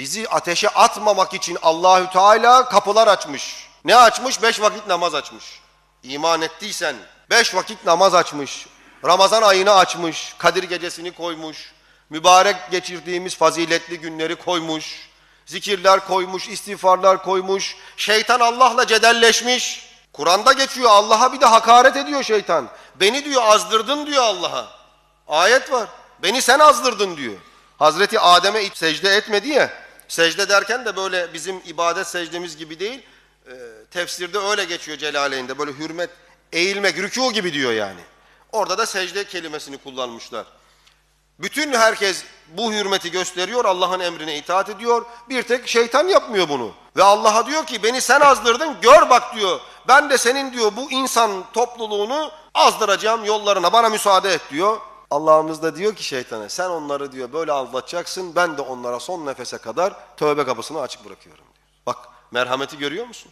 Bizi ateşe atmamak için Allahü Teala kapılar açmış. Ne açmış? Beş vakit namaz açmış. İman ettiysen beş vakit namaz açmış. Ramazan ayını açmış. Kadir gecesini koymuş. Mübarek geçirdiğimiz faziletli günleri koymuş. Zikirler koymuş, istiğfarlar koymuş. Şeytan Allah'la cedelleşmiş. Kur'an'da geçiyor Allah'a bir de hakaret ediyor şeytan. Beni diyor azdırdın diyor Allah'a. Ayet var. Beni sen azdırdın diyor. Hazreti Adem'e secde etmedi ya. Secde derken de böyle bizim ibadet secdemiz gibi değil. Ee, tefsirde öyle geçiyor Celaleyn'de. Böyle hürmet, eğilmek, rükû gibi diyor yani. Orada da secde kelimesini kullanmışlar. Bütün herkes bu hürmeti gösteriyor, Allah'ın emrine itaat ediyor. Bir tek şeytan yapmıyor bunu. Ve Allah'a diyor ki beni sen azdırdın, gör bak diyor. Ben de senin diyor bu insan topluluğunu azdıracağım yollarına, bana müsaade et diyor. Allah'ımız da diyor ki şeytana sen onları diyor böyle aldatacaksın, ben de onlara son nefese kadar tövbe kapısını açık bırakıyorum diyor. Bak merhameti görüyor musun?